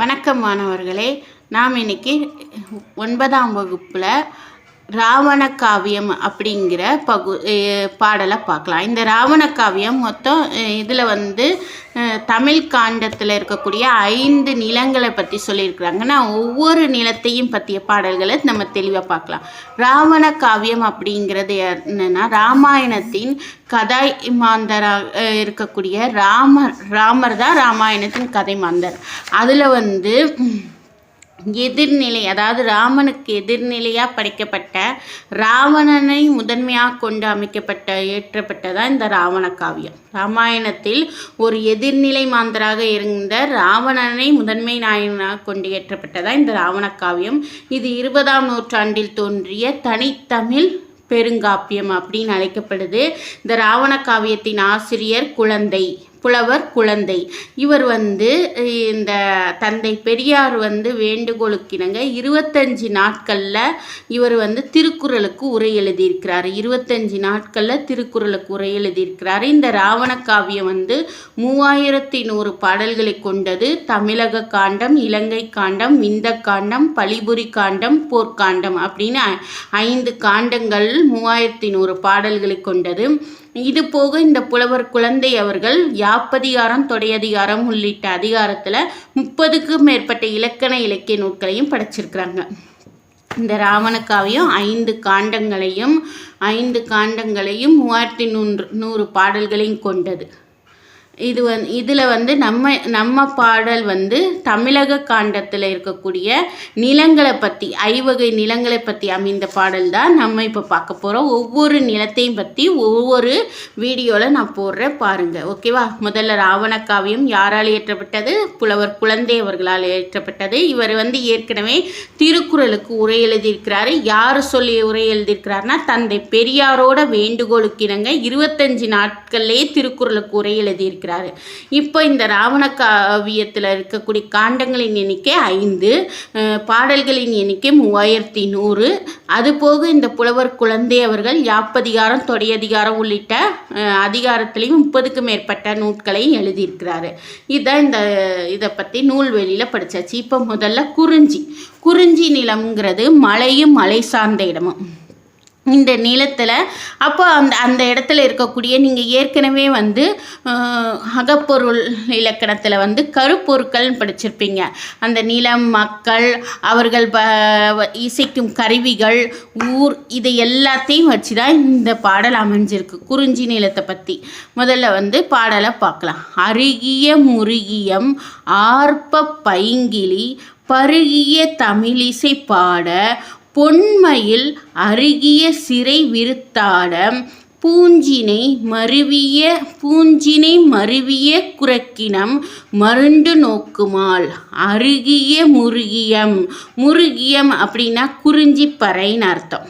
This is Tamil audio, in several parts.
வணக்கம் மாணவர்களே நாம் இன்னைக்கு ஒன்பதாம் வகுப்பில் ராவண காவியம் அப்படிங்கிற பகு பாடலை பார்க்கலாம். இந்த ராவண காவியம் மொத்தம் இதில் வந்து தமிழ் காண்டத்தில் இருக்கக்கூடிய ஐந்து நிலங்களை பற்றி சொல்லியிருக்கிறாங்க. நான் ஒவ்வொரு நிலத்தையும் பற்றிய பாடல்களை நம்ம தெளிவாக பார்க்கலாம். ராவண காவியம் அப்படிங்கிறது என்னென்னா ராமாயணத்தின் கதை மாந்தராக இருக்கக்கூடிய ராமர் ராமர் தான் ராமாயணத்தின் கதை மாந்தர் அதில் வந்து எதிர்நிலை அதாவது ராமனுக்கு எதிர்நிலையாக படைக்கப்பட்ட ராவணனை முதன்மையாக கொண்டு அமைக்கப்பட்ட ஏற்றப்பட்டதான் இந்த ராவண காவியம். ராமாயணத்தில் ஒரு எதிர்நிலை மாந்தராக இருந்த ராவணனை முதன்மை நாயகனாக கொண்டு ஏற்றப்பட்டதா இந்த ராவண காவியம். இது இருபதாம் நூற்றாண்டில் தோன்றிய தனித்தமிழ் பெருங்காப்பியம் அப்படின்னு அழைக்கப்படுது. இந்த ராவண காவியத்தின் ஆசிரியர் குழந்தை புலவர் குழந்தை. இவர் வந்து இந்த தந்தை பெரியார் வந்து வேண்டுகோளுக்கிணங்க. இருபத்தஞ்சு நாட்களில் இவர் வந்து திருக்குறளுக்கு உரை எழுதியிருக்கிறார். இருபத்தஞ்சு நாட்களில் திருக்குறளுக்கு உரை எழுதியிருக்கிறார். இந்த ராவண காவியம் வந்து மூவாயிரத்தி நூறு பாடல்களை கொண்டது. தமிழக காண்டம் இலங்கை காண்டம் விந்த காண்டம் பழிபுரி காண்டம் போர்க்காண்டம் அப்படின்னு ஐந்து காண்டங்கள் மூவாயிரத்தி நூறு பாடல்களை கொண்டது. இது போக இந்த புலவர் குழந்தை அவர்கள் யாப்பதிகாரம் தொடையதிகாரம் உள்ளிட்ட அதிகாரத்தில் முப்பதுக்கும் மேற்பட்ட இலக்கண இலக்கிய நூல்களையும் படைச்சிருக்கிறாங்க. இந்த ராவணக்காவையும் ஐந்து காண்டங்களையும் ஐந்து காண்டங்களையும் மூவாயிரத்தி நூன்று நூறு பாடல்களையும் கொண்டது. இது வந் இதில் வந்து நம்ம நம்ம பாடல் வந்து தமிழக காண்டத்தில் இருக்கக்கூடிய நிலங்களை பற்றி ஐவகை நிலங்களை பற்றி அமைந்த பாடல் தான் நம்ம இப்போ பார்க்க போகிறோம் ஒவ்வொரு நிலத்தையும் பற்றி ஒவ்வொரு வீடியோவில் நான் போடுறேன் பாருங்கள் ஓகேவா முதல்ல ராவணக்காவியம் யாரால் இயற்றப்பட்டது? புலவர் குழந்தை அவர்களால் இயற்றப்பட்டது. இவர் வந்து ஏற்கனவே திருக்குறளுக்கு உரை எழுதியிருக்கிறாரு. யார் சொல்லி உரை எழுதியிருக்கிறாருன்னா தந்தை பெரியாரோட வேண்டுகோளுக்கு இணங்க இருபத்தஞ்சு நாட்கள்லேயே திருக்குறளுக்கு உரை எழுதியிருக்கிறார். இப்போ இந்த ராவண காவியத்தில் இருக்கக்கூடிய காண்டங்களின் எண்ணிக்கை ஐந்து பாடல்களின் எண்ணிக்கை மூவாயிரத்தி நூறு. அதுபோக இந்த புலவர் குழந்தை அவர்கள் யாப்பதிகாரம் தொடையதிகாரம் உள்ளிட்ட அதிகாரத்திலையும் முப்பதுக்கும் மேற்பட்ட நூட்களையும் எழுதியிருக்கிறாரு. இதுதான் இந்த இதை பற்றி நூல்வெளியில் படிச்சாச்சு. இப்போ முதல்ல குறிஞ்சி. குறிஞ்சி நிலம்ங்கிறது மலையும் மலை சார்ந்த இடமும். இந்த நிலத்தில் அப்போ அந்த அந்த இடத்துல இருக்கக்கூடிய நீங்கள் ஏற்கனவே வந்து அகப்பொருள் இலக்கணத்தில் வந்து கருப்பொருட்கள்னு படிச்சிருப்பீங்க. அந்த நிலம் மக்கள் அவர்கள் ப வ- இசைக்கும் கருவிகள் ஊர் இது எல்லாத்தையும் வச்சு தான் இந்த பாடல் அமைஞ்சிருக்கு. குறிஞ்சி நிலத்தை பற்றி முதல்ல வந்து பாடலை பார்க்கலாம். அருகிய முருகியம் ஆர்ப்ப பைங்கிலி பருகிய தமிழிசை பாட பொன்மயில் அருகிய சிறை விருத்தாட பூஞ்சினை மருவிய பூஞ்சினை மருவிய குரக்கினம் மருண்டு நோக்குமால் அருகிய முருகியம். முருகியம் அப்படின்னா குறிஞ்சி பறைன்னு அர்த்தம்.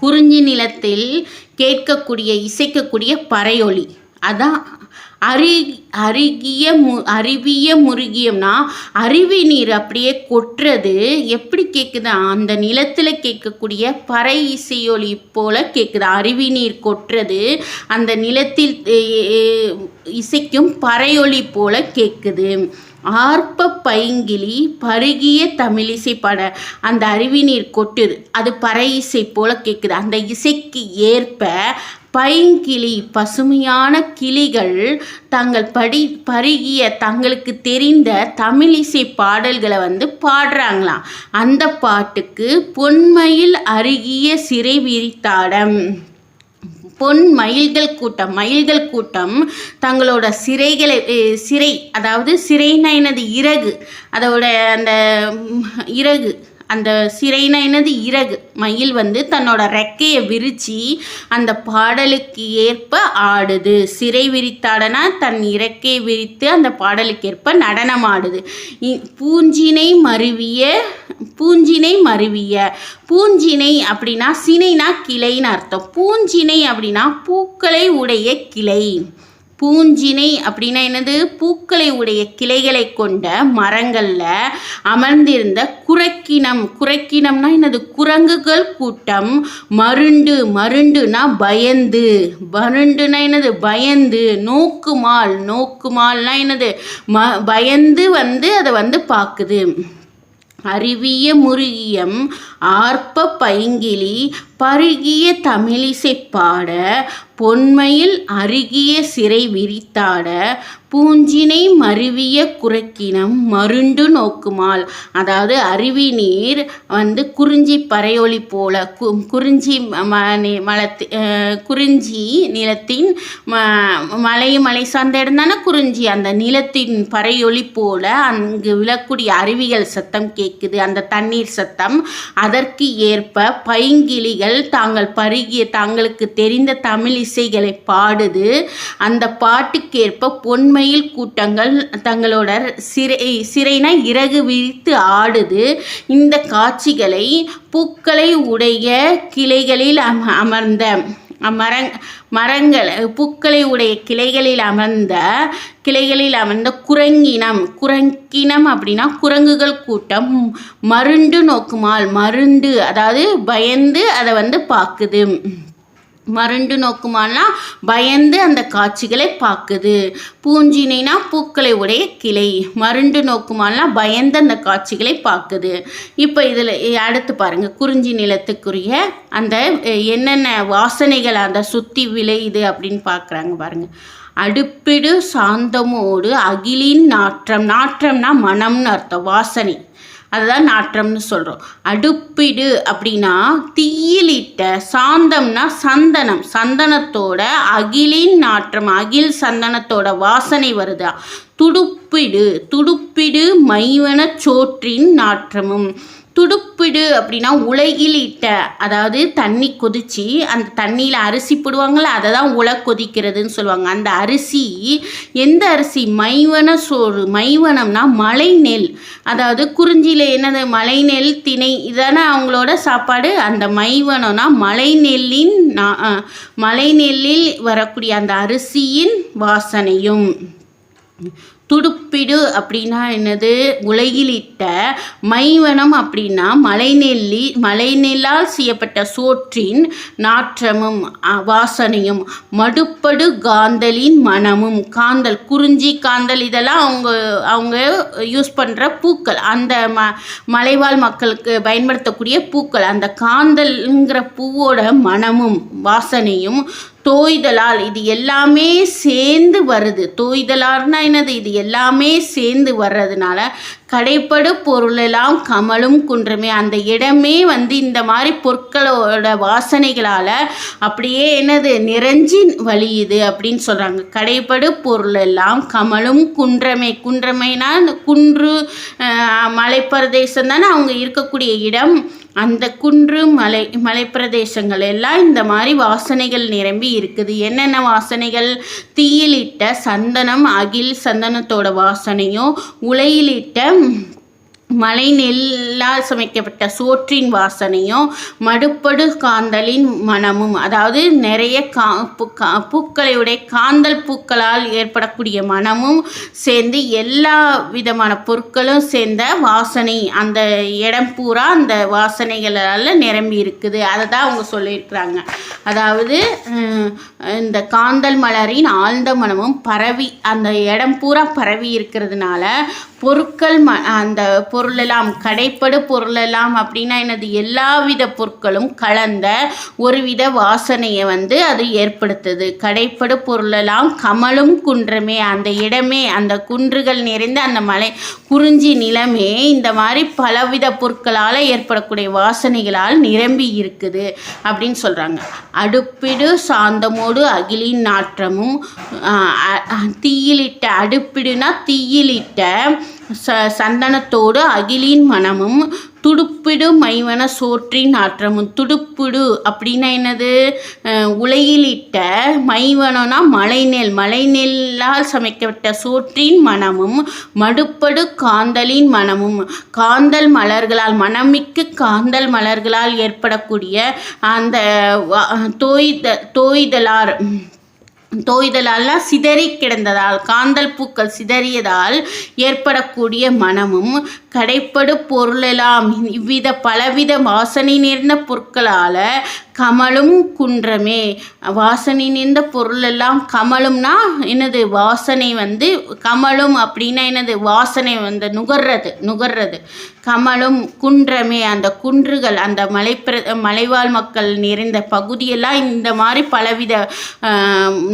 குறிஞ்சி நிலத்தில் கேட்கக்கூடிய இசைக்கக்கூடிய பறையொலி அதான் அரி அருகிய மு அருவிய முருகியம்னா அருவி நீர் அப்படியே கொட்டுறது. எப்படி கேட்குது அந்த நிலத்தில் கேட்கக்கூடிய பறை இசையொலி போல் கேட்குது அருவி நீர் கொட்டுறது. அந்த நிலத்தில் இசைக்கும் பறையொலி போல் கேட்குது ஆர்ப்ப பைங்கிலி பருகிய தமிழிசை பட அந்த அருவி நீர் கொட்டுது. அது பறை இசை போல் கேட்குது அந்த இசைக்கு ஏற்ப பைங்கிளி பசுமையான கிளிகள் தங்கள் படி பருகிய தங்களுக்கு தெரிந்த தமிழிசை பாடல்களை வந்து பாடுறாங்களாம். அந்த பாட்டுக்கு பொன்மயில் அருகிய சிறை விரித்தாடம். பொன் மயில்கள் கூட்டம் மயில்கள் கூட்டம் தங்களோட சிறைகளை சிறை அதாவது சிறைனா என்னது இறகு அதோட அந்த இறகு. அந்த சிறைனா என்னது? இறகு. மயில் வந்து தன்னோட ரெக்கையை விரித்து அந்த பாடலுக்கு ஏற்ப ஆடுது. சிறை விரித்தாடனா தன் இறக்கையை விரித்து அந்த பாடலுக்கு ஏற்ப நடனம் ஆடுது இ- பூஞ்சினை மருவிய பூஞ்சினை மருவிய. பூஞ்சினை அப்படின்னா சினைனா கிளைன்னு அர்த்தம். பூஞ்சினை அப்படின்னா பூக்களை உடைய கிளை. பூஞ்சினை அப்படின்னா என்னது? பூக்களை உடைய கிளைகளை கொண்ட மரங்களில் அமர்ந்திருந்த குரக்கினம். குரக்கினம்னா என்னது? குரங்குகள் கூட்டம். மருண்டு மருண்டுனா பயந்து. மருண்டுனா என்னது? பயந்து. நோக்குமால். நோக்குமால்னா என்னது? ம பயந்து வந்து அதை வந்து பார்க்குது. அருவிய முருகியம் ஆர்ப்ப பைங்கிலி பருகிய தமிழிசை பாட பொன்மையில் அருகிய சிறை விரித்தாட பூஞ்சினை மருவிய குரக்கினம் மருண்டு நோக்குமால் அதாவது அருவி நீர் வந்து குறிஞ்சி பறையொளி போல கு குறிஞ்சி ம மலத்தி குறிஞ்சி நிலத்தின் ம மலை மலை சார்ந்த இடம் தானே குறிஞ்சி? அந்த நிலத்தின் பறையொளி போல அங்கு விழக்கூடிய அருவிகள் சத்தம் கேட்குது. அந்த தண்ணீர் சத்தம் அதற்கு ஏற்ப பைங்கிளிகள் தாங்கள் பருகிய தாங்களுக்கு தெரிந்த தமிழ் இசைகளை பாடுது. அந்த பாட்டுக்கேற்ப பொன்மையில் கூட்டங்கள் தங்களோட சிறை சிறைனா இறகு விரித்து ஆடுது. இந்த காட்சிகளை பூக்களை உடைய கிளைகளில் அம அமர்ந்த மரங் மரங்கள் பூக்களை உடைய கிளைகளில் அமர்ந்த கிளைகளில் அமர்ந்த குரங்கினம் குரங்கினம் அப்படின்னா குரங்குகள் கூட்டம் மருண்டு நோக்குமால் மருண்டு அதாவது பயந்து அதை வந்து பார்க்குது மருண்டு நோக்குமானா பயந்து அந்த காட்சிகளை பார்க்குது. பூஞ்சினைனா பூக்களை உடைய கிளை. மருண்டு நோக்குமானா பயந்து அந்த காட்சிகளை பார்க்குது. இப்போ இதில் அடுத்து பாருங்கள் குறிஞ்சி நிலத்துக்குரிய அந்த என்னென்ன வாசனைகள் அந்த சுற்றி விளையுது அப்படின்னு பார்க்குறாங்க பாருங்கள் அடுப்பிடு சாந்தமோடு அகிலின் நாற்றம். நாற்றம்னா மனம்னு அர்த்தம். வாசனை. அதுதான் நாற்றம்னு சொல்கிறோம் அடுப்பிடு அப்படின்னா தீயிலிட்ட சாந்தம்னா சந்தனம். சந்தனத்தோட அகிலின் நாற்றம் அகில் சந்தனத்தோட வாசனை வருதா? துடுப்பிடு துடுப்பிடு மைவன சோற்றின் நாற்றமும். துடுப்பிடு அப்படின்னா உலகில் இட்ட அதாவது தண்ணி கொதிச்சு அந்த தண்ணியில் அரிசி போடுவாங்கள்ல அதை தான் உல கொதிக்கிறதுன்னு சொல்லுவாங்க. அந்த அரிசி எந்த அரிசி? மைவன சோறு. மைவனம்னா மலை நெல் அதாவது குறிஞ்சியில் என்னது? மலை நெல் திணை இதானே அவங்களோட சாப்பாடு. அந்த மைவனம்னா மலை நெல்லின் மலை நெல்லில் வரக்கூடிய அந்த அரிசியின் வாசனையும். துடுப்பிடு அப்படின்னா என்னது? உலகிலிட்ட மைவனம் அப்படின்னா மலைநெல்லி மலைநெல்லால் செய்யப்பட்ட சோற்றின் நாற்றமும் வாசனையும் மடுப்படு காந்தலின் மனமும். காந்தல் குறிஞ்சி காந்தல் இதெல்லாம் அவங்க அவங்க யூஸ் பண்ணுற பூக்கள். அந்த ம மலைவாழ் மக்களுக்கு பயன்படுத்தக்கூடிய பூக்கள். அந்த காந்தல்ங்கிற பூவோட மனமும் வாசனையும் தோய்தலால் இது எல்லாமே சேர்ந்து வருது. தோய்தலார்னா என்னது? இது எல்லாமே சேர்ந்து வர்றதுனால கடைப்படு பொருளெல்லாம் கமலும் குன்றமே. அந்த இடமே வந்து இந்த மாதிரி பொருட்களோட வாசனைகளால் அப்படியே என்னது? நிறைஞ்சி வழியுது அப்படின்னு சொல்கிறாங்க கடைப்படு பொருளெல்லாம் கமலும் குன்றமே. குன்றமைனா அந்த குன்று மலைப்பிரதேசம் தானே அவங்க இருக்கக்கூடிய இடம். அந்த குன்று மலை மலைப்பிரதேசங்கள் எல்லாம் இந்த மாதிரி வாசனைகள் நிரம்பி இருக்குது. என்னென்ன வாசனைகள்? தீயிலிட்ட சந்தனம் அகில் சந்தனத்தோட வாசனையும் உலையிலிட்ட மலை நெல்லால் சமைக்கப்பட்ட சோற்றின் வாசனையும் மடுப்படு காந்தலின் மனமும் அதாவது நிறைய கா பூக்களையுடைய காந்தல் பூக்களால் ஏற்படக்கூடிய மனமும் சேர்ந்து எல்லா விதமான பொருட்களும் சேர்ந்த வாசனை அந்த இடம் பூரா அந்த வாசனைகளால் நிரம்பி இருக்குது. அதை தான் அவங்க சொல்லியிருக்கிறாங்க. அதாவது இந்த காந்தல் மலரின் ஆழ்ந்த மனமும் பரவி அந்த இடம் பூரா பரவி இருக்கிறதுனால பொருட்கள் ம அந்த பொருளெல்லாம் கடைப்படு பொருளெல்லாம் அப்படின்னா என்னது? எல்லாவித பொருட்களும் கலந்த ஒரு வித வாசனையை வந்து அது ஏற்படுத்துது. கடைப்படு பொருளெல்லாம் கமலும் குன்றமே அந்த இடமே அந்த குன்றுகள் நிறைந்த அந்த மலை குறிஞ்சி நிலமே இந்த மாதிரி பலவித பொருட்களால் ஏற்படக்கூடிய வாசனைகளால் நிரம்பி இருக்குது அப்படின்னு சொல்கிறாங்க அடுப்பிடு சாந்தமோடு அகிலின் நாற்றமும் தீயிலிட்ட அடுப்பிடுனா தீயிலிட்ட ச சந்தனத்தோடு அகிலின் மனமும் துடுப்பிடு மைவன சோற்றின் ஆற்றமும். துடுப்பிடு அப்படின்னா என்னது? உலையிலிட்ட மைவனம்னா மலைநெல். மலைநெல்லால் சமைக்கப்பட்ட சோற்றின் மனமும் மடுப்படு காந்தலின் மனமும். காந்தல் மலர்களால் மனமிக்கு காந்தல் மலர்களால் ஏற்படக்கூடிய அந்த தோய்த தோய்தலார் தோய்தலால் சிதறி கிடந்ததால் காந்தல் பூக்கள் சிதறியதால் ஏற்படக்கூடிய மனமும் கடைப்படு பொருளெல்லாம் இவ்வித பலவித வாசனை நேர்ந்த பொருட்களால் கமலும் குன்றமே. வாசனை நேர்ந்த பொருளெல்லாம் கமலும்னா என்னது? வாசனை வந்து கமலும் அப்படின்னா என்னது? வாசனை வந்து நுகர்றது நுகர்றது. கமலும் குன்றமே. அந்த குன்றுகள் அந்த மலைப்பிர மலைவாழ் மக்கள் நிறைந்த பகுதியெல்லாம் இந்த மாதிரி பலவித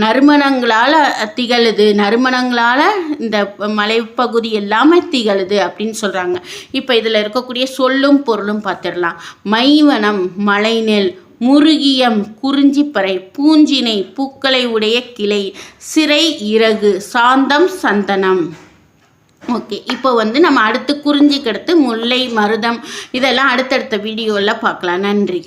நறுமணங்களால் திகழுது. நறுமணங்களால் இந்த மலைப்பகுதி எல்லாமே திகழுது அப்படின்னு சொல்கிறாங்க இப்போ இதில் இருக்கக்கூடிய சொல்லும் பொருளும் பார்த்துடலாம். மைவனம் மலைநெல் முருகியம் குறிஞ்சிப்பறை பூஞ்சினை பூக்களை உடைய கிளை சிறை இறகு சாந்தம் சந்தனம். ஓகே இப்போ வந்து நம்ம அடுத்து குறிஞ்சிக்கு அடுத்து முல்லை மருதம் இதெல்லாம் அடுத்தடுத்த வீடியோவில் பார்க்கலாம். நன்றி.